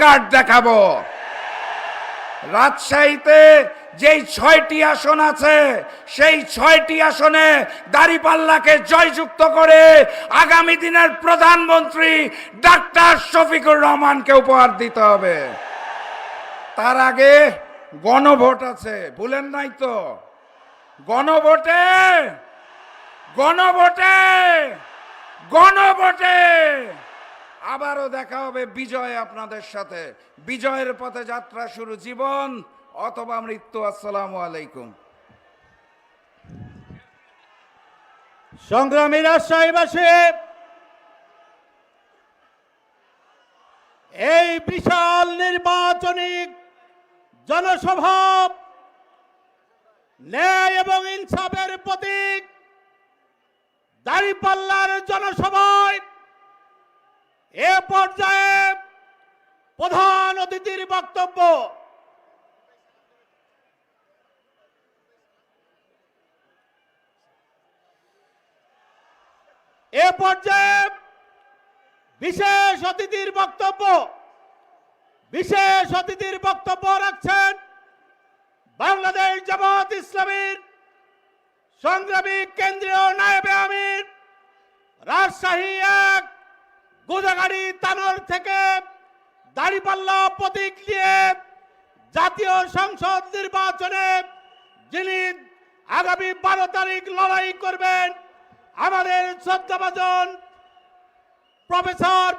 Card দেখাবো। রাজশাহীতে যেই ছয়টি আসন আছে, সেই ছয়টি আসনে দাঁড়িপাল্লাকে জয়যুক্ত করে আগামী দিনের প্রধানমন্ত্রী ডাক্তার শফিকুর রহমানকে উপহার দিতে হবে। তার আগে গণভোট আছে, ভুলেন নাই তো। গণভোটে গণভোটে গণভোটে। আবারও দেখা হবে বিজয় আপনাদের সাথে। বিজয়ের পথে যাত্রা শুরু, জীবন অথবা মৃত্যু। আসসালামু আলাইকুম। সংগ্রামী রাজশাহীবাসী, এই বিশাল নির্বাচনী জনসভা ন্যায় এবং ইনসাফের প্রতীক, দাঁড়িপাল্লার জনসভায় এ পর্যায়ে প্রধান অতিথির বক্তব্য। এ পর্যায়ে বিশেষ অতিথির বক্তব্য, বিশেষ অতিথির বক্তব্য রাখছেন বাংলাদেশ জামাত ইসলামীর সংগ্রামী কেন্দ্রীয় নায়েবে আমির, রাজশাহী এক গোদাগাড়ি তানোর থেকে দাড়িপাল্লা প্রতীক নিয়ে জাতীয় সংসদ নির্বাচনে যিনি আগামী বারো তারিখ লড়াই করবেন, আমাদের শ্রদ্ধাভাজন প্রফেসর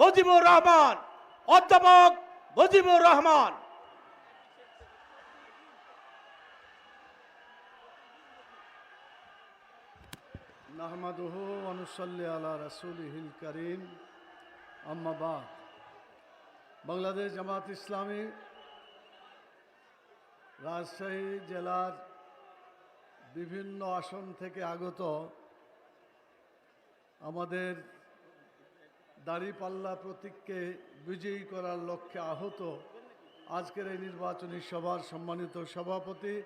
মুজিবুর রহমান, অধ্যাপক মুজিবুর রহমান। নাহমাদুহু অনুসল্লি আলা রসুলহিল করিম। আম্মাবাদ বাংলাদেশ জামাত ইসলামী রাজশাহী জেলার বিভিন্ন আসন থেকে আগত আমাদের দাড়িপাল্লা প্রতীককে বিজয়ী করার লক্ষ্যে আহত আজকের এই নির্বাচনী সভার সম্মানিত সভাপতি।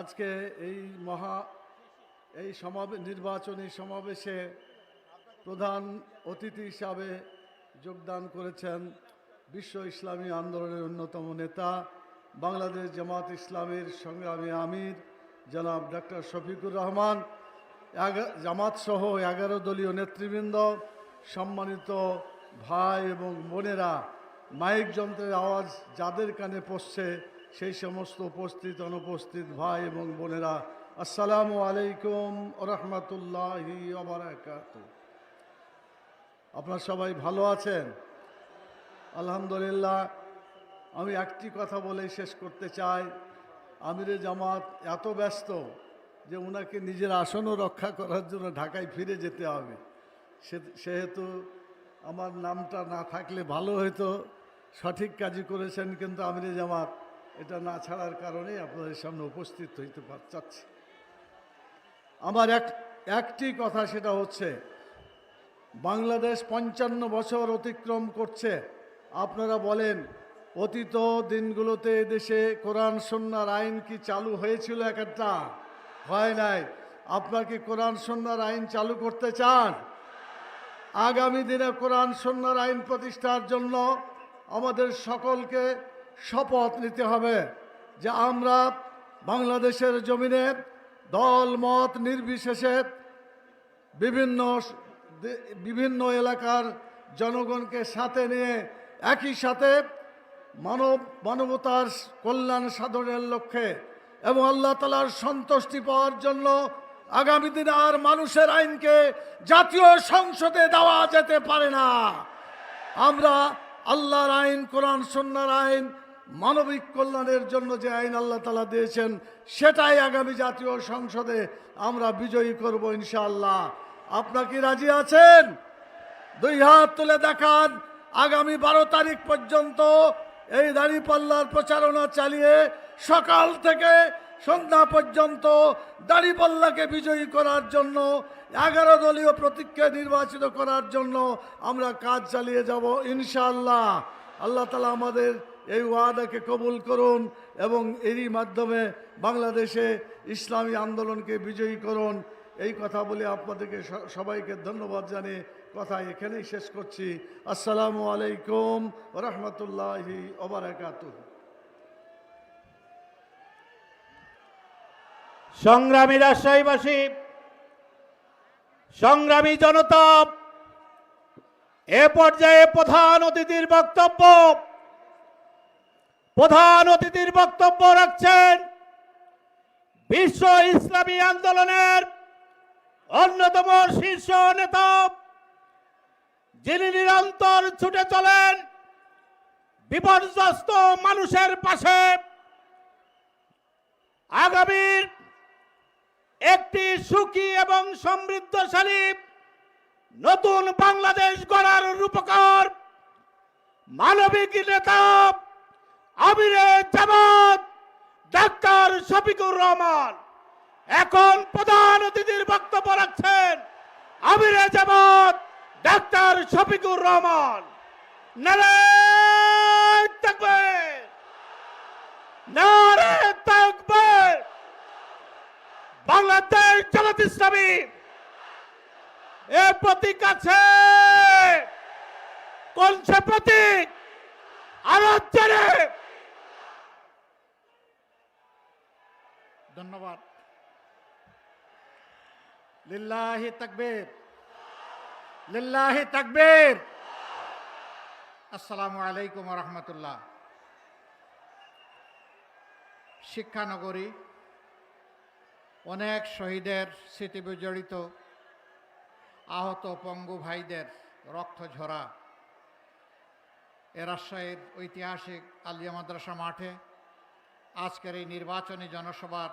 আজকে এই মহা, এই সমাবে, নির্বাচনী সমাবেশে প্রধান অতিথি হিসাবে যোগদান করেছেন বিশ্ব ইসলামী আন্দোলনের অন্যতম নেতা, বাংলাদেশ জামাত ইসলামের সংগ্রামী আমির, জনাব ডক্টর শফিকুর রহমান জামাত সহ এগারো দলীয় নেতৃবৃন্দ, সম্মানিত ভাই এবং বোনেরা, মাইক যন্ত্রের আওয়াজ যাদের কানে পড়ছে, সেই সমস্ত উপস্থিত, অনুপস্থিত ভাই এবং বোনেরা, আসসালামু আলাইকুম রহমতুল্লাহি আপনারা সবাই ভালো আছেন? আলহামদুলিল্লাহ। আমি একটি কথা বলে শেষ করতে চাই। আমিরে জামাত এত ব্যস্ত যে ওনাকে নিজের আসনও রক্ষা করার জন্য ঢাকায় ফিরে যেতে হবে। সেহেতু আমার নামটা না থাকলে ভালো হতো সঠিক কাজই করেছেন কিন্তু আমিরে জামাত। এটা না ছাড়ার কারণে আপনাদের সামনে উপস্থিত হইতে পার চাচ্ছি। আমার এক, একটি কথা সেটা হচ্ছে বাংলাদেশ পঞ্চান্ন বছর অতিক্রম করছে। আপনারা বলেন, অতীত দিনগুলোতে দেশে কোরআন সন্ন্যার আইন কি চালু হয়েছিল এক একটা? হয় নাই। আপনার কি কোরআন সন্ন্যার আইন চালু করতে চান? আগামী দিনে কোরআন সন্ন্যার আইন প্রতিষ্ঠার জন্য আমাদের সকলকে শপথ নিতে হবে যে আমরা বাংলাদেশের জমিনে দল মত নির্বিশেষে বিভিন্ন বিভিন্ন এলাকার জনগণকে সাথে নিয়ে একই সাথে মানব, মানবতার কল্যাণ সাধনের লক্ষ্যে এবং আল্লাহ তালার সন্তুষ্টি পাওয়ার জন্য আগামী দিনে আর মানুষের আইনকে জাতীয় সংসদে দেওয়া যেতে পারে না। আমরা আল্লাহর আইন, কোরআন সন্ন্যার আইন, মানবিক কল্যাণের জন্য যে আইন আল্লাহ তালা দিয়েছেন, সেটাই আগামী জাতীয় সংসদে আমরা বিজয়ী করব ইনশাআল্লাহ। আপনারা কি রাজি আছেন? দুই হাত তুলে দেখান, আগামী বারো তারিখ পর্যন্ত এই দাড়িপাল্লার প্রচারণা চালিয়ে সকাল থেকে সন্ধ্যা পর্যন্ত দাড়িপাল্লাকে বিজয়ী করার জন্য, এগারো দলীয় প্রতীককে নির্বাচিত করার জন্য আমরা কাজ চালিয়ে যাব ইনশাআল্লাহ। আল্লাহ তালা আমাদের এই ওয়াদাকে কবুল করুন এবং এরই মাধ্যমে বাংলাদেশে ইসলামী আন্দোলনকে বিজয়ী করুন। এই কথা বলে আপনাদেরকে সবাইকে ধন্যবাদ জানিয়ে কথা এখানেই শেষ করছি। আসসালামু আলাইকুম রহমতুল্লাহি ওবরাকাতুহ। সংগ্রামী রাজশাহীবাসী, সংগ্রামী জনতা, এ পর্যায়ে প্রধান অতিথির বক্তব্য, প্রধান অতিথির বক্তব্য রাখছেন বিশ্ব ইসলামী আন্দোলনের অন্যতম শীর্ষ নেতা যিনি নিরন্তর ছুটে চলেন বিপর্যস্ত মানুষের পাশে আগামীর একটি সুখী এবং সমৃদ্ধশালী নতুন বাংলাদেশ গড়ার রূপকার মানবিক নেতা আমিরে জামাত ডাক্তার শফিকুর রহমান। এখন প্রধান অতিথির বক্তব্য রাখছেন আমিরে জামাত, ডাক্তার শফিকুর রহমান। নারায়ণ তাকবীর। নারায়ণ তাকবীর। বাংলাদেশ জামাত ইসলামী এ প্রতীক আছে। কোন সে প্রতীক? জোরে ধন্যবাদ। লিল্লাহি তাকবীর। লিল্লাহি তাকবীর। আসসালামু আলাইকুম রহমতুল্লাহ। শিক্ষানগরী অনেক শহীদের স্মৃতি বিজড়িত, আহত পঙ্গু ভাইদের রক্ত ঝরা। রাজশাহীর ঐতিহাসিক আলিয়া মাদ্রাসা মাঠে আজকের এই নির্বাচনী জনসভার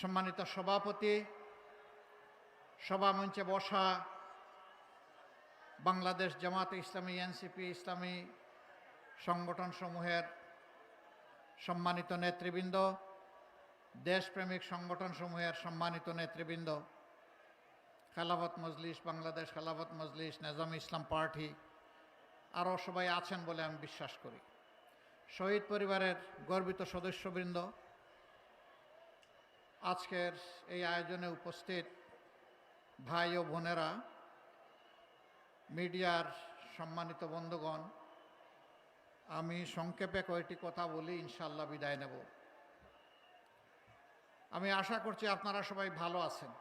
সম্মানিত সভাপতি, সভামঞ্চে বসা বাংলাদেশ জামাত ইসলামী, এনসিপি ইসলামী সংগঠন সমূহের সম্মানিত নেতৃবৃন্দ, দেশপ্রেমিক সংগঠন সমূহের সম্মানিত নেতৃবৃন্দ, খেলাফত মজলিস, বাংলাদেশ খেলাফত মজলিস, নেজাম ইসলাম পার্টি আরও সবাই আছেন বলে আমি বিশ্বাস করি। শহীদ পরিবারের গর্বিত সদস্যবৃন্দ আজকের এই আয়োজনে উপস্থিত ভাই ও বোনেরা, মিডিয়ার সম্মানিত বন্ধুগণ, আমি সংক্ষেপে কয়েকটি কথা বলি ইনশাল্লাহ বিদায় নেব। আমি আশা করছি আপনারা সবাই ভালো আছেন।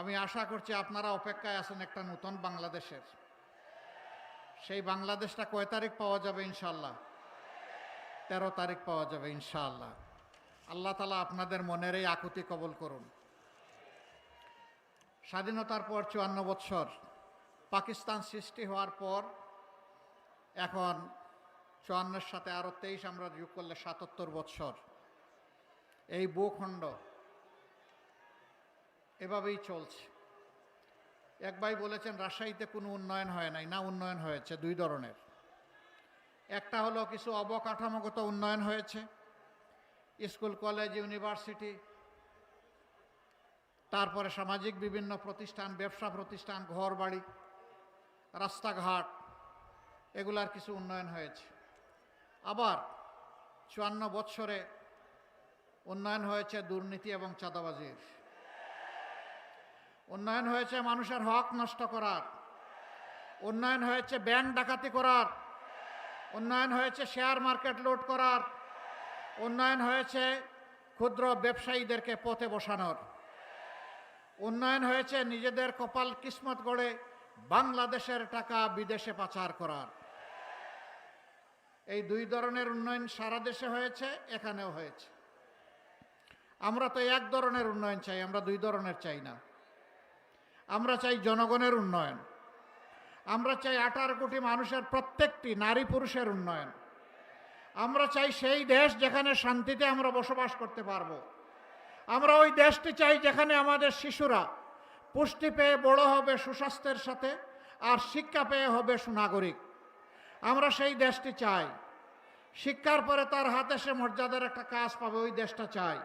আমি আশা করছি আপনারা অপেক্ষায় আছেন একটা নতুন বাংলাদেশের। সেই বাংলাদেশটা কয় তারিখ পাওয়া যাবে ইনশাল্লাহ তেরো তারিখ পাওয়া যাবে ইনশাআল্লাহ। আল্লাহ তালা আপনাদের মনের এই আকুতি কবল করুন। স্বাধীনতার পর চুয়ান্ন বৎসর পাকিস্তান সৃষ্টি হওয়ার পর এখন চুয়ান্নের সাথে আরও তেইশ আমরা যোগ করলে সাতাত্তর বৎসর। এই ভূখণ্ড এভাবেই চলছে। এক ভাই বলেছেন, রাজশাহীতে কোনো উন্নয়ন হয় নাই। না, উন্নয়ন হয়েছে দুই ধরনের। একটা হলো কিছু অবকাঠামোগত উন্নয়ন হয়েছে। স্কুল, কলেজ, ইউনিভার্সিটি, তারপরে সামাজিক বিভিন্ন প্রতিষ্ঠান, ব্যবসা প্রতিষ্ঠান ঘর বাড়ি রাস্তাঘাট, এগুলার কিছু উন্নয়ন হয়েছে। আবার চুয়ান্ন বৎসরে উন্নয়ন হয়েছে দুর্নীতি এবং চাঁদাবাজির। উন্নয়ন হয়েছে মানুষের হক নষ্ট করার। উন্নয়ন হয়েছে ব্যাংক ডাকাতি করার। উন্নয়ন হয়েছে শেয়ার মার্কেট লুট করার। উন্নয়ন হয়েছে ক্ষুদ্র ব্যবসায়ীদেরকে পথে বসানোর। উন্নয়ন হয়েছে নিজেদের কপাল কিসমত গড়ে বাংলাদেশের টাকা বিদেশে পাচার করার। এই দুই ধরনের উন্নয়ন সারা দেশে হয়েছে, এখানেও হয়েছে। আমরা তো এক ধরনের উন্নয়ন চাই, আমরা দুই ধরনের চাই না। আমরা চাই জনগণের উন্নয়ন। আমরা চাই আঠারো কোটি মানুষের প্রত্যেকটি নারী পুরুষের উন্নয়ন। আমরা চাই সেই দেশ যেখানে শান্তিতে আমরা বসবাস করতে পারব। আমরা ওই দেশটি চাই যেখানে আমাদের শিশুরা পুষ্টি পেয়ে বড় হবে সুস্বাস্থ্যের সাথে আর শিক্ষা পেয়ে হবে সুনাগরিক। আমরা সেই দেশটি চাই। শিক্ষার পরে তার হাতে সে মর্যাদার একটা কাজ পাবে, ওই দেশটা চাই।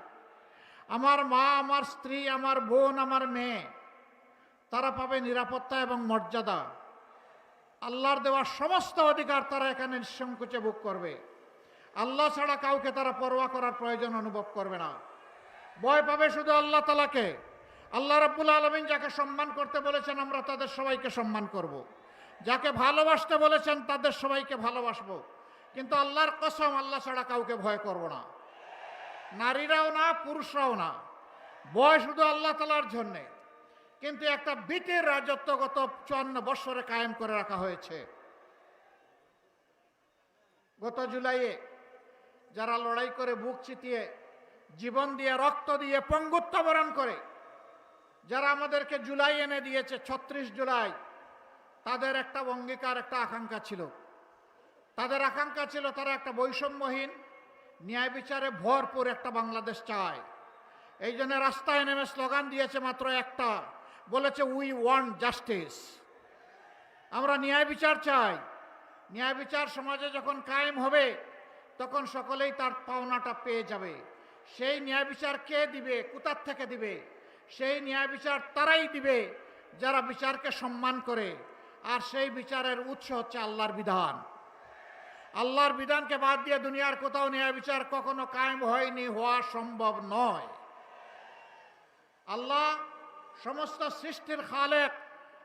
আমার মা, আমার স্ত্রী, আমার বোন, আমার মেয়ে, তারা পাবে নিরাপত্তা এবং মর্যাদা। আল্লাহর দেওয়া সমস্ত অধিকার তারা এখানে নিঃসংকোচে ভোগ করবে। আল্লাহ ছাড়া কাউকে তারা পরোয়া করার প্রয়োজন অনুভব করবে না। ভয় পাবে শুধু আল্লাহ তালাকে আল্লাহ রাব্বুল আলমিন যাকে সম্মান করতে বলেছেন, আমরা তাদের সবাইকে সম্মান করব। যাকে ভালোবাসতে বলেছেন, তাদের সবাইকে ভালোবাসবো। কিন্তু আল্লাহর কসম, আল্লাহ ছাড়া কাউকে ভয় করব না। নারীরাও না, পুরুষরাও না। ভয় শুধু আল্লাহ তালার জন্যে। কিন্তু একটা বিটের রাজত্ব গত চুয়ান্ন বৎসরে কায়েম করে রাখা হয়েছে। গত জুলাইয়ে যারা লড়াই করে বুক চিতিয়ে, জীবন দিয়ে, রক্ত দিয়ে পঙ্গুত্ব বরণ করে, যারা আমাদেরকে জুলাই এনে দিয়েছে, ছত্রিশ জুলাই, তাদের একটা অঙ্গীকার, একটা আকাঙ্ক্ষা ছিল। তাদের আকাঙ্ক্ষা ছিল তারা একটা বৈষম্যহীন, ন্যায় বিচারে ভরপুর একটা বাংলাদেশ চায়। এই জন্য রাস্তায় নেমে স্লোগান দিয়েছে মাত্র একটা, বলেছে উই ওয়ান্ট জাস্টিস আমরা ন্যায় বিচার চাই। ন্যায় বিচার সমাজে যখন কায়েম হবে তখন সকলেই তার পাওনাটা পেয়ে যাবে। সেই ন্যায় বিচার কে দিবে? কোথার থেকে দিবে? সেই ন্যায় বিচার তারাই দিবে, যারা বিচারকে সম্মান করে। আর সেই বিচারের উৎস হচ্ছে আল্লাহর বিধান। আল্লাহর বিধানকে বাদ দিয়ে দুনিয়ার কোথাও ন্যায় বিচার কখনো কায়েম হয়নি, হওয়া সম্ভব নয়। আল্লাহ সমস্ত সৃষ্টির খালেক,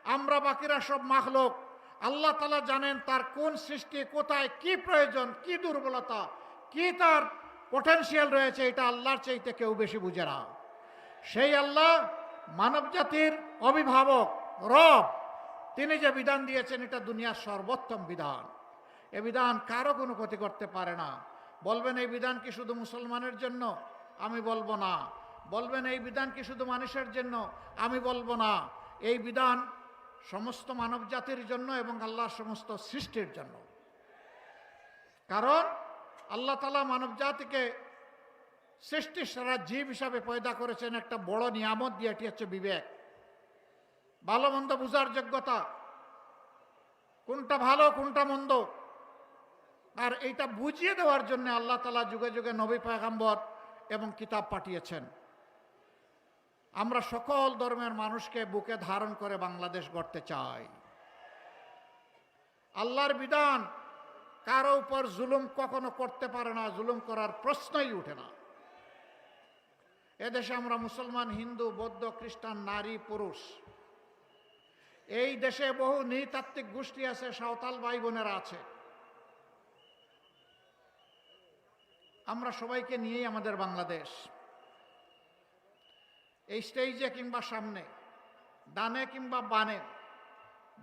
আমরা বাকিরা সব মাখলোক। আল্লাহ তালা জানেন তার কোন সৃষ্টি কোথায়, কি প্রয়োজন, কি দুর্বলতা, কি তার পটেনশিয়াল রয়েছে, এটা আল্লাহর চাইতে কেউ বেশি বুঝে না। সেই আল্লাহ মানব জাতির অভিভাবক, রব, তিনি যে বিধান দিয়েছেন, এটা দুনিয়ার সর্বোত্তম বিধান। এ বিধান কারও কোনো ক্ষতি করতে পারে না। বলবেন, এই বিধান কি শুধু মুসলমানের জন্য? আমি বলব না। বলবেন, এই বিধান কি শুধু মানুষের জন্য? আমি বলব না। এই বিধান সমস্ত মানব জাতির জন্য এবং আল্লাহর সমস্ত সৃষ্টির জন্য। কারণ আল্লাহ তালা মানব জাতিকে সৃষ্টির সারা জীব হিসাবে পয়দা করেছেন একটা বড় নিয়ামত দিয়ে, এটি হচ্ছে বিবেক। ভালো মন্দ বুঝার যোগ্যতা। কোনটা ভালো, কোনটা মন্দ? আর এইটা বুঝিয়ে দেওয়ার জন্য আল্লাহ তালা যুগে যুগে নবী পয়গাম্বর এবং কিতাব পাঠিয়েছেন। আমরা সকল ধর্মের মানুষকে বুকে ধারণ করে বাংলাদেশ গড়তে চাই। আল্লাহর বিধান, কারও উপর জুলুম কখনো করতে পারে না, জুলুম করার প্রশ্নই উঠে না। এদেশে আমরা মুসলমান, হিন্দু, বৌদ্ধ, খ্রিস্টান, নারী, পুরুষ। এই দেশে বহু নৃতাত্ত্বিক গোষ্ঠী আছে, সাঁওতাল ভাই বোনেরা আছে। আমরা সবাইকে নিয়েই আমাদের বাংলাদেশ। এই স্টেজে কিংবা সামনে, ডানে কিংবা বানে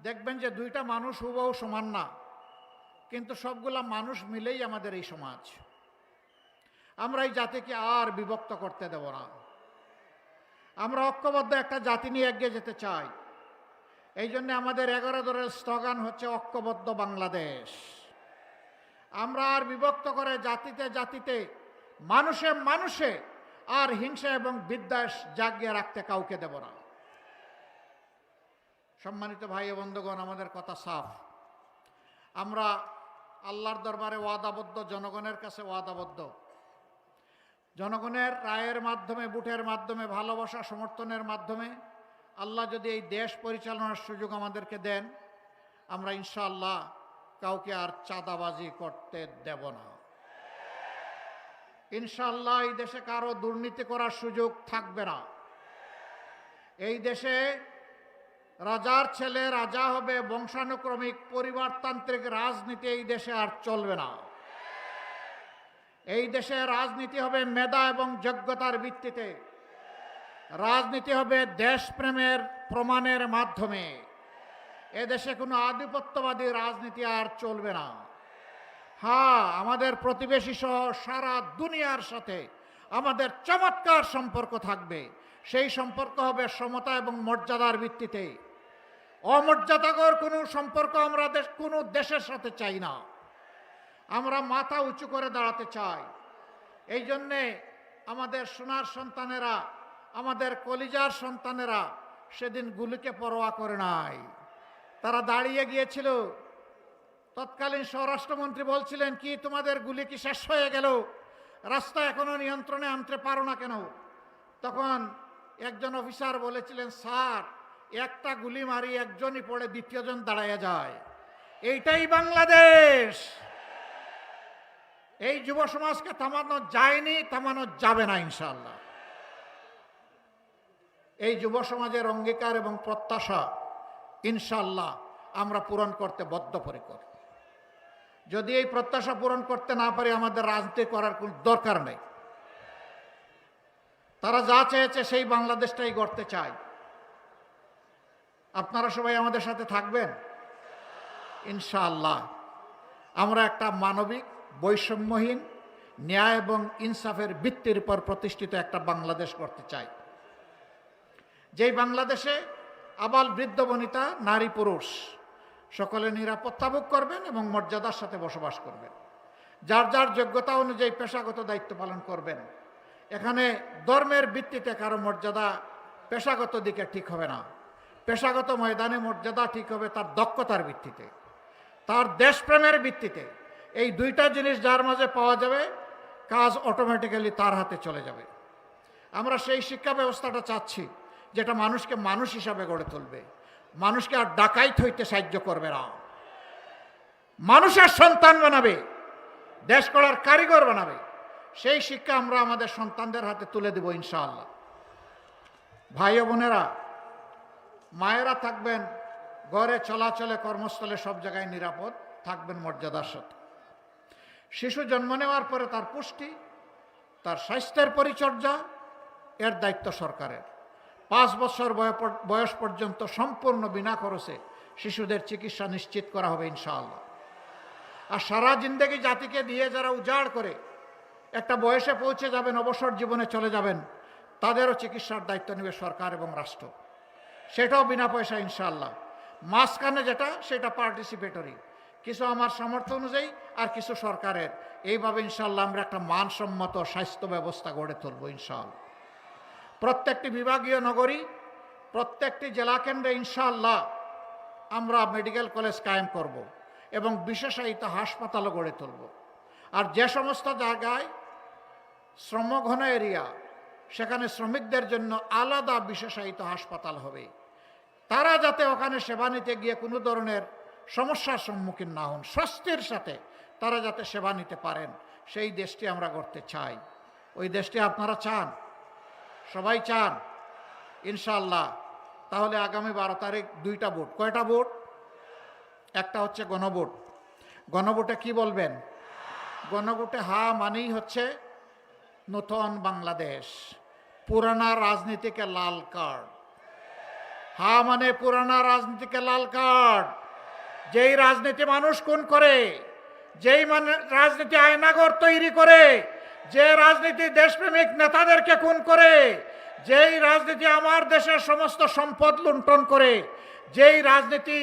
দেখবেন যে দুইটা মানুষ হুবহু সমান না, কিন্তু সবগুলা মানুষ মিলেই আমাদের এই সমাজ। আমরা এই জাতিকে আর বিভক্ত করতে দেব না। আমরা ঐক্যবদ্ধ একটা জাতি নিয়ে এগিয়ে যেতে চাই। এই জন্য আমাদের এগারো দলের স্লোগান হচ্ছে ঐক্যবদ্ধ বাংলাদেশ। আমরা আর বিভক্ত করে জাতিতে জাতিতে, মানুষে মানুষে আর হিংসা এবং বিদ্বেষ জাগিয়ে রাখতে কাউকে দেব না। সম্মানিত ভাই বন্ধুগণ, আমাদের কথা সাফ। আমরা আল্লাহর দরবারে ওয়াদাবদ্ধ, জনগণের কাছে ওয়াদাবদ্ধ। জনগণের রায়ের মাধ্যমে বুটের মাধ্যমে, ভালোবাসা, সমর্থনের মাধ্যমে আল্লাহ যদি এই দেশ পরিচালনার সুযোগ আমাদেরকে দেন, আমরা ইনশাআল্লাহ কাউকে আর চাঁদাবাজি করতে দেব না। ইনশাআল্লাহ এই দেশে কারও দুর্নীতি করার সুযোগ থাকবে না। এই দেশে রাজার ছেলে রাজা হবে, বংশানুক্রমিক পরিবারতান্ত্রিক রাজনীতি এই দেশে আর চলবে না। এই দেশে রাজনীতি হবে মেধা এবং যোগ্যতার ভিত্তিতে। রাজনীতি হবে দেশপ্রেমের প্রমাণের মাধ্যমে। এদেশে কোনো আধিপত্যবাদী রাজনীতি আর চলবে না। হ্যাঁ আমাদের প্রতিবেশী সহ সারা দুনিয়ার সাথে আমাদের চমৎকার সম্পর্ক থাকবে। সেই সম্পর্ক হবে সমতা এবং মর্যাদার ভিত্তিতে। অমর্যাদাকর কোনো সম্পর্ক আমরা দেশ, কোনো দেশের সাথে চাই না। আমরা মাথা উঁচু করে দাঁড়াতে চাই। এই জন্যে আমাদের সোনার সন্তানেরা, আমাদের কলিজার সন্তানেরা সেদিন গুলিকে পরোয়া করে নাই। তারা দাঁড়িয়ে গিয়েছিল তৎকালীন স্বরাষ্ট্রমন্ত্রী বলছিলেন, কি তোমাদের গুলি কি শেষ হয়ে গেল? রাস্তা এখনও নিয়ন্ত্রণে আনতে পারো না কেন? তখন একজন অফিসার বলেছিলেন, স্যার, একটা গুলি মারি, একজনই পড়ে, দ্বিতীয়জন দাঁড়াইয়া যায়। এইটাই বাংলাদেশ! এই যুব সমাজকে থামানো যায়নি, থামানো যাবে না ইনশাল্লাহ এই যুব সমাজের অঙ্গীকার এবং প্রত্যাশা ইনশাল্লাহ আমরা পূরণ করতে বদ্ধপরিকর। যদি এই প্রত্যাশা পূরণ করতে না পারি, আমাদের রাজনীতি করার কোনো দরকার নেই। তারা যা চেয়েছে, সেই বাংলাদেশটাই গড়তে চায়। আপনারা সবাই আমাদের সাথে থাকবেন? ইনশাআল্লাহ। আমরা একটা মানবিক, বৈষম্যহীন, ন্যায় এবং ইনসাফের ভিত্তির উপর প্রতিষ্ঠিত একটা বাংলাদেশ করতে চাই। যেই বাংলাদেশে আবাল বৃদ্ধ বনিতা নারী পুরুষ সকলে নিরাপত্তা ভোগ করবেন এবং মর্যাদার সাথে বসবাস করবেন। যার যার যোগ্যতা অনুযায়ী পেশাগত দায়িত্ব পালন করবেন। এখানে ধর্মের ভিত্তিতে কারও মর্যাদা পেশাগত দিকে ঠিক হবে না। পেশাগত ময়দানে মর্যাদা ঠিক হবে তার দক্ষতার ভিত্তিতে। তার দেশপ্রেমের ভিত্তিতে এই দুইটা জিনিস যার মাঝে পাওয়া যাবে, কাজ অটোমেটিক্যালি তার হাতে চলে যাবে। আমরা সেই শিক্ষা ব্যবস্থাটা চাচ্ছি, যেটা মানুষকে মানুষ হিসাবে গড়ে তুলবে। মানুষকে আর ডাকাইত হইতে সাহায্য করবে না। মানুষের সন্তান বানাবে, দেশ করার কারিগর বানাবে। সেই শিক্ষা আমরা আমাদের সন্তানদের হাতে তুলে দেব ইনশাআল্লাহ। ভাই বোনেরা, মায়েরা থাকবেন, ঘরে চলাচলে কর্মস্থলে সব জায়গায় নিরাপদ, থাকবেন মর্যাদার সাথে। শিশু জন্ম নেওয়ার পরে তার পুষ্টি, তার স্বাস্থ্যের পরিচর্যা, এর দায়িত্ব সরকারের। পাঁচ বছর বয়- বয়স পর্যন্ত সম্পূর্ণ বিনা খরচে শিশুদের চিকিৎসা নিশ্চিত করা হবে ইনশাআল্লাহ। আর সারা জিন্দেগি জাতিকে দিয়ে যারা উজাড় করে একটা বয়সে পৌঁছে যাবেন, অবসর জীবনে চলে যাবেন, তাদেরও চিকিৎসার দায়িত্ব নেবে সরকার এবং রাষ্ট্র। সেটাও বিনা পয়সা ইনশাআল্লাহ। মাঝখানে যেটা, সেটা পার্টিসিপেটরি কিছু আমার সামর্থ্য অনুযায়ী আর কিছু সরকারের। এইভাবে ইনশাআল্লাহ আমরা একটা মানসম্মত স্বাস্থ্য ব্যবস্থা গড়ে তুলব ইনশাআল্লাহ। প্রত্যেকটি বিভাগীয় নগরী, প্রত্যেকটি জেলা কেন্দ্রে ইনশাআল্লাহ আমরা মেডিকেল কলেজ কায়েম করব এবং বিশেষায়িত হাসপাতালও গড়ে তুলব। আর যে সমস্ত জায়গায় শ্রমঘন এরিয়া, সেখানে শ্রমিকদের জন্য আলাদা বিশেষায়িত হাসপাতাল হবে, তারা যাতে ওখানে সেবা নিতে গিয়ে কোনো ধরনের সমস্যার সম্মুখীন না হন, স্বাস্থ্যের সাথে তারা যাতে সেবা নিতে পারেন, সেই দেশটি আমরা করতে চাই। ওই দেশটি আপনারা চান? সবাই চান ইনশাল্লাহ তাহলে আগামী বারো তারিখ দুইটা ভোট। কয়টা ভোট? একটা হচ্ছে গণভোট। গণভোটে কি বলবেন? গণভোটে হা মানেই হচ্ছে নতুন বাংলাদেশ, পুরানা রাজনীতিকে লাল কার্ড। হা মানে পুরানা রাজনীতিকে লাল কার্ড। যেই রাজনীতি মানুষ কোন করে, যেই মানে রাজনীতি আয়নাগর তৈরি করে যে রাজনীতি দেশপ্রেমিক নেতাদেরকে খুন করে, যেই রাজনীতি আমার দেশের সমস্ত সম্পদ লুণ্ঠন করে, যেই রাজনীতি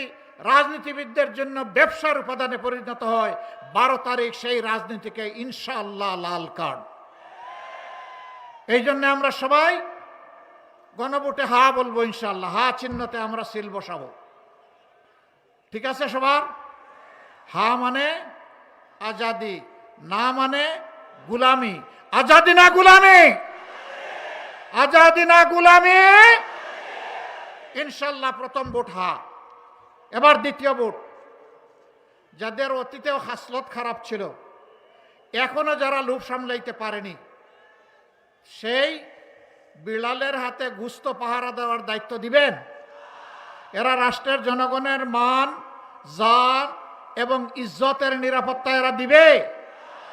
রাজনীতিবিদদের জন্য ব্যবসার উপাদানে পরিণত হয়, বারো তারিখ সেই রাজনীতিকে ইনশাআল্লাহ লাল কার্ড। এই জন্য আমরা সবাই গণভোটে হা বলব ইনশাল্লাহ হা চিহ্নতে আমরা সিল বসাবো। ঠিক আছে সবার? হা মানে আজাদি, না মানে গুলামি। আজাদি না গুলামি? আজাদি না গুলামি? ইনশাল্লাহ প্রথম ভোট হা। এবার দ্বিতীয় ভোট। যাদের অতীতেও হাসলত খারাপ ছিল, এখনও যারা লোভ সামলাইতে পারেনি, সেই বিড়ালের হাতে গুস্ত পাহারা দেওয়ার দায়িত্ব দিবেন। এরা রাষ্ট্রের জনগণের মান জান এবং ইজ্জতের নিরাপত্তা এরা দিবে।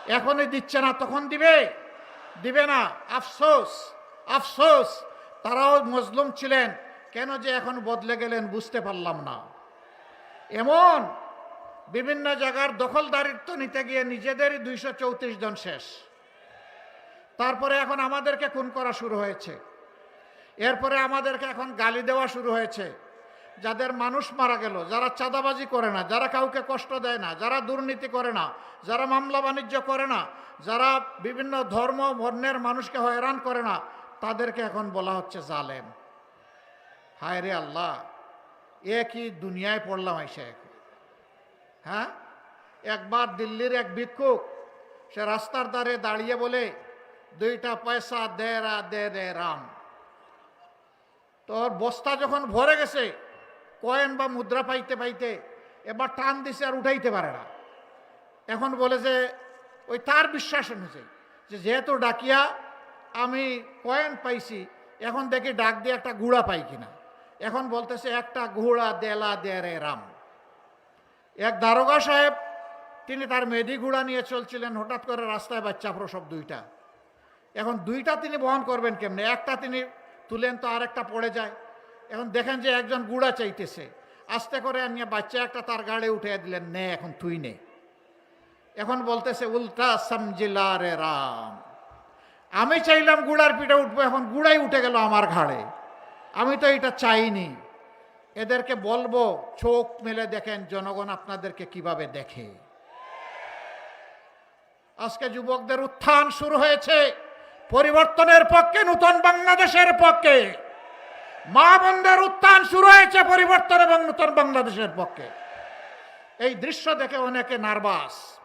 এখনই দিচ্ছে না, তখন দিবে। দিবে না। আফসোস আফসোস। তারাও মজলুম ছিলেন। কেন যে এখন বদলে গেলেন বুঝতে পারলাম না। এমন বিভিন্ন জায়গার দখলদারিত্ব নিতে গিয়ে নিজেদেরই দুইশো চৌত্রিশ জন শেষ। তারপরে এখন আমাদেরকে খুন করা শুরু হয়েছে। এরপরে আমাদেরকে এখন গালি দেওয়া শুরু হয়েছে। যাদের মানুষ মারা গেল, যারা চাঁদাবাজি করে না, যারা কাউকে কষ্ট দেয় না, যারা দুর্নীতি করে না, যারা মামলা বাণিজ্য করে না, যারা বিভিন্ন ধর্ম বর্ণের মানুষকে হয়রান করে না, তাদেরকে এখন বলা হচ্ছে জালেম। হায় রে আল্লাহ, এ কি দুনিয়ায় পড়লাম এসে। হ্যাঁ? একবার দিল্লির এক ভিক্ষুক, সে রাস্তার ধারে দাঁড়িয়ে বলে, দুইটা পয়সা দে রা দে, রাম। তোর বস্তা যখন ভরে গেছে কয়েন বা মুদ্রা পাইতে পাইতে এবার টান দিছে আর উঠাইতে পারে না। এখন বলে যে, ওই তার বিশ্বাস অনুযায়ী যে যেহেতু ডাকিয়া আমি কয়েন পাইছি, এখন দেখি ডাক দিয়ে একটা গুড়া পাই কিনা। এখন বলতেছে, একটা ঘোড়া দেলা দেরে রাম। এক দারোগা সাহেব, তিনি তার মেধি ঘোড়া নিয়ে চলছিলেন, হঠাৎ করে রাস্তায় বাচ্চা প্রসব দুইটা। এখন দুইটা তিনি বহন করবেন কেমনে? একটা তিনি তুলেন তো আরেকটা পড়ে যায়। এখন দেখেন যে একজন গুড়া চাইতেছে। আস্তে করে আনিয়ে বাচ্চা একটা তার গাড়ে উঠে দিলেন, নে, এখন তুই নে। এখন বলতেছে, উল্টা সমজিলা রে রাম। আমি চাইলাম গুড়ার পিঠে উঠবো, এখন গুড়াই উঠে গেল আমার ঘাড়ে। আমি তো এটা চাইনি। এদেরকে বলব, চোখ মেলে দেখেন, জনগণ আপনাদেরকে কীভাবে দেখে? আজকে যুবকদের উত্থান শুরু হয়েছে, পরিবর্তনের পক্ষে, নূতন বাংলাদেশের পক্ষে। মা বোনদের উত্থান শুরু হয়েছে পরিবর্তন এবং নূতন বাংলাদেশের পক্ষে। এই দৃশ্য দেখে অনেকে নার্ভাস।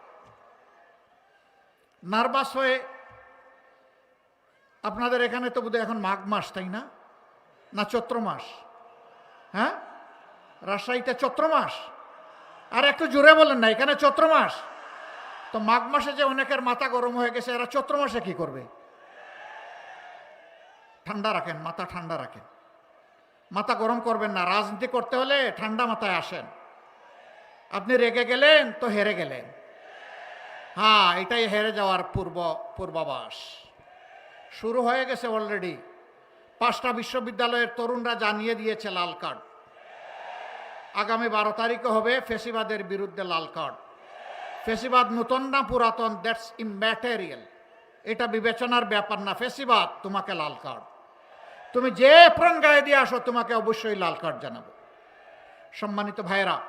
নার্ভাস হয়ে আপনাদের এখানে তো বোধহয় এখন মাঘ মাস, তাই না? না, চৈত্র মাস। হ্যাঁ? রাজশাহীতে চৈত্র মাস। আর একটু জোরে বলেন না, এখানে চৈত্র মাস। তো মাঘ মাসে যে অনেকের মাথা গরম হয়ে গেছে, এরা চৈত্র মাসে কি করবে? ঠান্ডা রাখেন, মাথা ঠান্ডা রাখেন। মাথা গরম করবেন না। রাজনীতি করতে হলে ঠান্ডা মাথায় আসেন। আপনি রেগে গেলেন তো হেরে গেলেন। হ্যাঁ এটাই হেরে যাওয়ার পূর্ব, পূর্বাভাস। শুরু হয়ে গেছে অলরেডি পাঁচটা বিশ্ববিদ্যালয়ের তরুণরা জানিয়ে দিয়েছে লাল কার্ড। আগামী বারো তারিখে হবে ফেসিবাদের বিরুদ্ধে লাল কার্ড। ফেসিবাদ নূতন না পুরাতন? দ্যাটস ইম্যাটেরিয়াল এটা বিবেচনার ব্যাপার না। ফেসিবাদ, তোমাকে লাল কার্ড। তুমি যে প্রাণ গায়ে দিয়ে আসো, তোমাকে অবশ্যই লাল কার্ড জানাব। সম্মানিত ভাইরা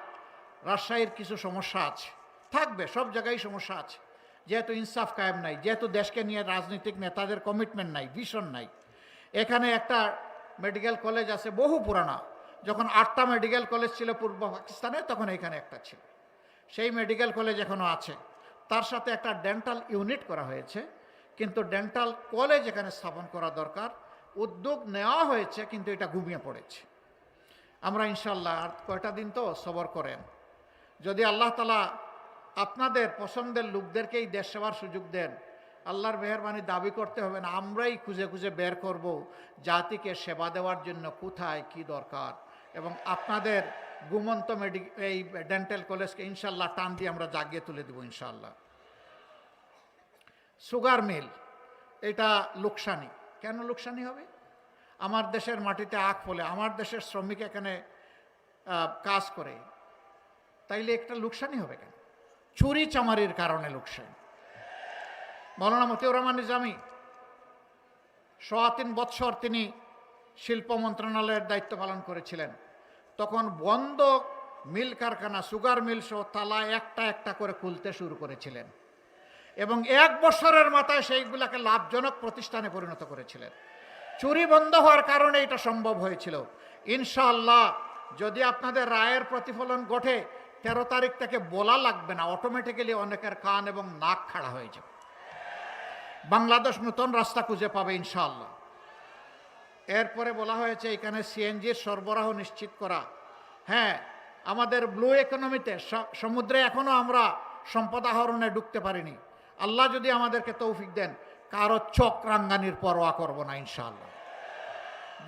রাজশাহীর কিছু সমস্যা আছে। থাকবে, সব জায়গায় সমস্যা আছে। যেহেতু ইনসাফ কায়েম নাই, যেহেতু দেশকে নিয়ে রাজনৈতিক নেতাদের কমিটমেন্ট নাই ভিশন নাই। এখানে একটা মেডিকেল কলেজ আছে, বহু পুরানা। যখন আটটা মেডিকেল কলেজ ছিল পূর্ব পাকিস্তানে, তখন এখানে একটা ছিল। সেই মেডিকেল কলেজ এখনও আছে। তার সাথে একটা ডেন্টাল ইউনিট করা হয়েছে। কিন্তু ডেন্টাল কলেজ এখানে স্থাপন করা দরকার। উদ্যোগ নেওয়া হয়েছে, কিন্তু এটা ঘুমিয়ে পড়েছে। আমরা ইনশাল্লাহ আর কয়টা দিন তো সবর করেন। যদি আল্লাহ তালা আপনাদের পছন্দের লোকদেরকেই দেশ সেবার সুযোগ দেন, আল্লাহর মেহরবানি দাবি করতে হবে না, আমরাই খুঁজে খুঁজে বের করব জাতিকে সেবা দেওয়ার জন্য কোথায় কি দরকার। এবং আপনাদের গুমন্ত মেডি, এই ডেন্টাল কলেজকে ইনশাল্লাহ টান দিয়ে আমরা জাগিয়ে তুলে দেবো ইনশাল্লাহ সুগার মিল, এটা লোকসানি। কেন লোকসানি হবে? আমার দেশের মাটিতে আখ ফলে, আমার দেশের শ্রমিক এখানে কাজ করে, তাইলে একটা লোকসানি হবে কেন? চুরি চামারির কারণে লোকসান। মৌলানা মতিউর রহমান নিজামী সোয়া তিন বৎসর তিনি শিল্প মন্ত্রণালয়ের দায়িত্ব পালন করেছিলেন। তখন বন্ধ মিল কারখানা, সুগার মিল সহ তালা একটা একটা করে খুলতে শুরু করেছিলেন। এবং এক বছরের মাথায় সেইগুলাকে লাভজনক প্রতিষ্ঠানে পরিণত করেছিলেন। চুরি বন্ধ হওয়ার কারণে এটা সম্ভব হয়েছিল। ইনশাআল্লাহ, যদি আপনাদের রায়ের প্রতিফলন ঘটে, তেরো তারিখ থেকে বলা লাগবে না অটোমেটিক্যালি অনেকের কান এবং নাক খাড়া হয়ে যাবে। বাংলাদেশ নতুন রাস্তা খুঁজে পাবে ইনশাআল্লাহ। এরপরে বলা হয়েছে এখানে সিএনজির সরবরাহ নিশ্চিত করা। হ্যাঁ আমাদের ব্লু ইকোনমিতে সমুদ্রে এখনও আমরা সম্পদ আহরণে ঢুকতে পারিনি। আল্লাহ যদি আমাদেরকে তৌফিক দেন, কারও চোখ রাঙ্গানির পরোয়া করব না, ইনশাআল্লাহ।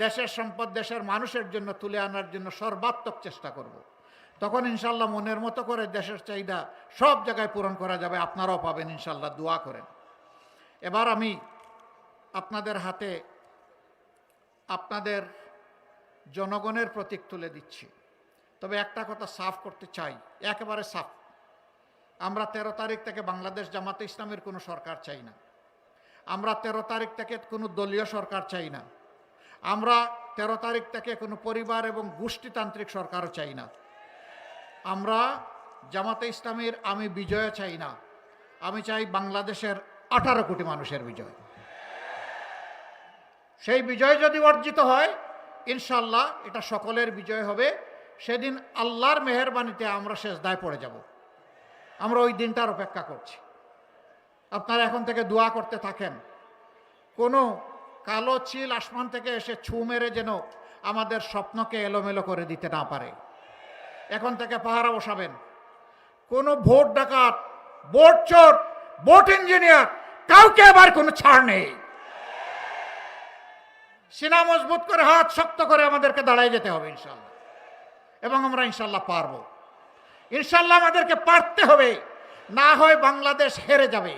দেশের সম্পদ দেশের মানুষের জন্য তুলে আনার জন্য সর্বাত্মক চেষ্টা করব। তখন ইনশাল্লাহ মনের মতো করে দেশের চাহিদা সব জায়গায় পূরণ করা যাবে, আপনারাও পাবেন ইনশাল্লাহ দোয়া করেন। এবার আমি আপনাদের হাতে আপনাদের জনগণের প্রতীক তুলে দিচ্ছি। তবে একটা কথা সাফ করতে চাই, একেবারে সাফ। আমরা তেরো তারিখ থেকে বাংলাদেশ জামাতে ইসলামের কোনো সরকার চাই না। আমরা তেরো তারিখ থেকে কোনো দলীয় সরকার চাই না। আমরা তেরো তারিখ থেকে কোনো পরিবার এবং গোষ্ঠীতান্ত্রিক সরকারও চাই না। আমরা জামাতে ইসলামের আমি বিজয় চাই না। আমি চাই বাংলাদেশের আঠারো কোটি মানুষের বিজয়। সেই বিজয় যদি অর্জিত হয়, ইনশাল্লাহ এটা সকলের বিজয় হবে। সেদিন আল্লাহর মেহরবানিতে আমরা শেষ দায় পড়ে যাব। আমরা ওই দিনটার অপেক্ষা করছি। আপনারা এখন থেকে দোয়া করতে থাকেন। কোনো কালো চিল আসমান থেকে এসে ছু মেরে যেন আমাদের স্বপ্নকে এলোমেলো করে দিতে না পারে। এখন থেকে পাহারা বসাবেন। কোনো ভোট ডাকাত, ভোট চোর, ভোট ইঞ্জিনিয়ার, কাউকে আবার কোনো ছাড় নেই। সিনা মজবুত করে, হাত শক্ত করে আমাদেরকে দাঁড়ায় যেতে হবে ইনশাল্লাহ। এবং আমরা ইনশাল্লাহ পারব। ইনশাল্লাহ আমাদেরকে পারতে হবে, না হয় বাংলাদেশ হেরে যাবে।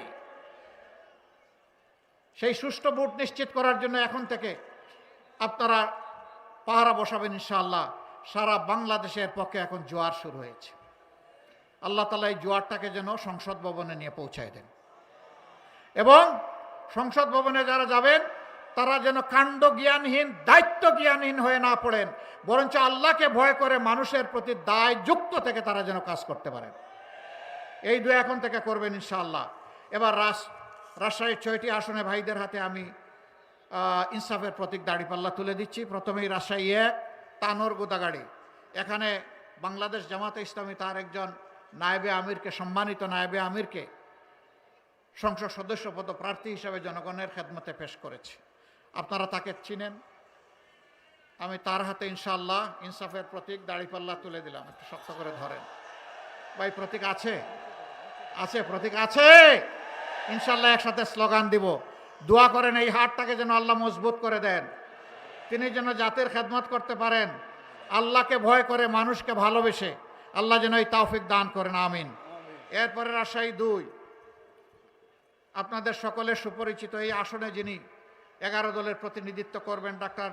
সেই সুষ্ঠু ভোট নিশ্চিত করার জন্য এখন থেকে আপনারা পাহারা বসাবেন ইনশাআল্লাহ। সারা বাংলাদেশের পক্ষে এখন জোয়ার শুরু হয়েছে। আল্লাহ তালা এই জোয়ারটাকে যেন সংসদ ভবনে নিয়ে পৌঁছায় দেন। এবং সংসদ ভবনে যারা যাবেন তারা যেন কাণ্ড জ্ঞানহীন, দায়িত্ব জ্ঞানহীন হয়ে না পড়েন, বরঞ্চ আল্লাহকে ভয় করে মানুষের প্রতি দায় যুক্ত থেকে তারা যেন কাজ করতে পারেন। এই দু এখন থেকে করবেন ইনশাআল্লাহ। এবার রাস, রাজশাহীর ছয়টি আসনে ভাইদের হাতে আমি ইনসাফের প্রতীক দাড়িপাল্লা তুলে দিচ্ছি। প্রথমেই রাজশাহী এক তানোর গোদাগাড়ি। এখানে বাংলাদেশ জামাতে ইসলামী তার একজন নায়েবে আমিরকে, সম্মানিত নায়েবে আমিরকে সংসদ সদস্য পদ প্রার্থী হিসেবে জনগণের খেদমতে পেশ করেছে। আপনারা তাকে চিনেন। আমি তার হাতে ইনশাল্লাহ ইনসাফের প্রতীক দাড়িপাল্লা তুলে দিলাম। একটু শক্ত করে ধরেন। ভাই, প্রতীক আছে? আছে, প্রতীক আছে? ইনশাল্লাহ একসাথে স্লোগান দিব। দোয়া করেন এই হাটটাকে যেন আল্লাহ মজবুত করে দেন। তিনি যেন জাতির খেদমত করতে পারেন। আল্লাহকে ভয় করে মানুষকে ভালোবেসে আল্লাহ যেন এই তাওফিক দান করেন। আমিন। এরপরে রাজশাহী দুই। আপনাদের সকলের সুপরিচিত এই আসনে যিনি এগারো দলের প্রতিনিধিত্ব করবেন ডাক্তার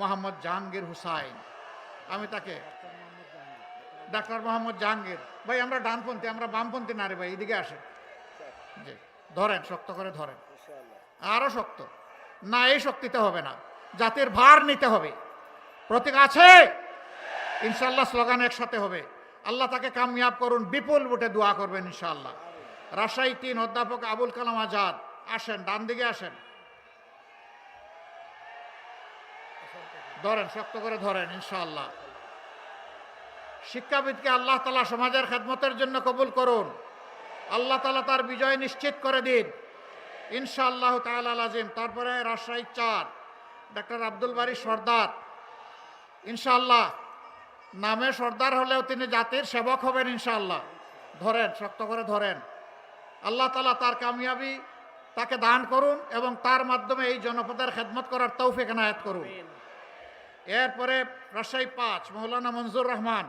মোহাম্মদ জাহাঙ্গীর হুসাইন। আমি তাকে ডাক্তার মোহাম্মদ জাহাঙ্গীর। ভাই আমরা ডানপন্থী আমরা বামপন্থী না রে ভাই এদিকে আসেন। জি ধরেন শক্ত করে ধরেন। আরও শক্ত। না এই শক্তিতে হবে না। জাতির ভার নিতে হবে। প্রতীক আছে? ইনশাল্লাহ স্লোগান একসাথে হবে। আল্লাহ তাকে কামিয়াব করুন বিপুল বুটে দোয়া করবেন ইনশাল্লাহ রাজশাহী তিন অধ্যাপক আবুল কালাম আজাদ। আসেন ডান দিকে আসেন। ধরেন, শক্ত করে ধরেন, ইনশাআল্লাহ। শিক্ষাবিদকে আল্লাহ তালা সমাজের খেদমতের জন্য কবুল করুন। আল্লাহ তালা তার বিজয় নিশ্চিত করে দিন। ইনশাআল্লাহ তাআলা আজিম তারপরে রাজশাহী চার ডাক্তার আব্দুল বারি সর্দার। ইনশাআল্লাহ, নামে সর্দার হলেও তিনি জাতির সেবক হবেন ইনশাআল্লাহ। ধরেন, শক্ত করে ধরেন। আল্লাহ তালা তার কামিয়াবি তাকে দান করুন এবং তার মাধ্যমে এই জনপদের খেদমত করার তৌফিক এনায়াত করুন। এরপরে রাজশাহী পাঁচ মৌলানা মঞ্জুর রহমান।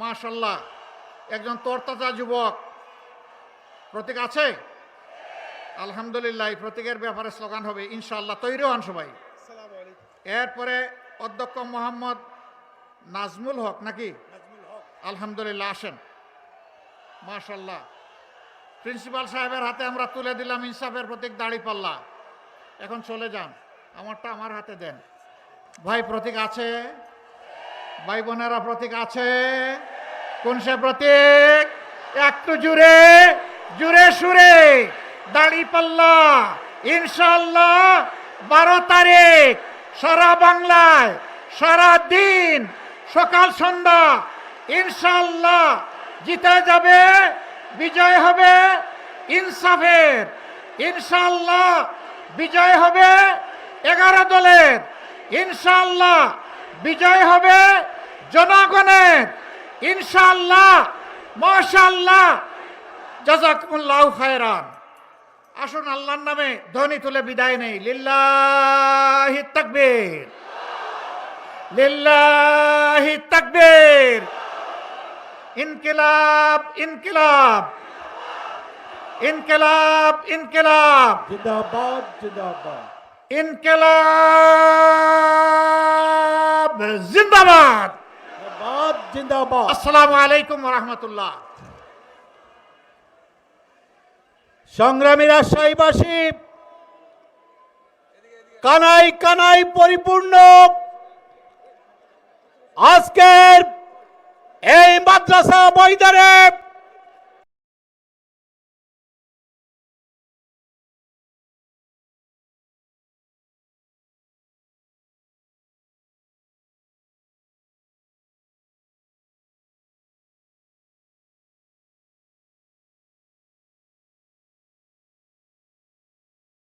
মাশাল্লাহ একজন তোরতাজা যুবক। প্রতীক আছে? আলহামদুলিল্লাহ প্রতীকের ব্যাপারে স্লোগান হবে ইনশাল্লাহ তৈরি হন সবাই। এরপরে অধ্যক্ষ মোহাম্মদ নাজমুল হক নাকি? আলহামদুলিল্লাহ আসেন। মাশাল্লাহ প্রিন্সিপাল সাহেবের হাতে আমরা তুলে দিলাম ইনসাফের প্রতীক দাড়ি পাল্লা এখন চলে যান। আমারটা আমার হাতে দেন। ভাই প্রতীক আছে? ভাই বোনেরা প্রতীক আছে? কোন সে প্রতীক? একটু জুড়ে জুড়ে সুরে। দাড়ি পাল্লা। ইনশাল্লাহ বারো তারিখ, সারা বাংলায়, সারা দিন, সকাল, সন্ধ্যা ইনশাল্লাহ জিতে যাবে, বিজয় হবে ইনসাফের। ইনশাল্লাহ বিজয় হবে এগারো দলের। ইনশাল্লাহ বিজয় হবে জনগণের। ইনশাল্লাহ মাশাল্লাহ জাজাকুমুল্লাহ খায়রান। আসুন, আল্লাহর নামে ধ্বনি তুলে বিদায় নেই। লিল্লাহি তাকবীর। লিল্লাহি তাকবীর। ইনকিলাব ইনকিলাব। ইনকিলাব ইনকিলাব। জিন্দাবাদ জিন্দাবাদ। ইনকিলাব! জিন্দাবাদ! জিন্দাবাদ আসসালামু আলাইকুম রহমতুল্লাহ। সংগ্রামী রাজশাহীবাসী কানাই কানাই পরিপূর্ণ। আজকের এই মাদ্রাসা ময়দানে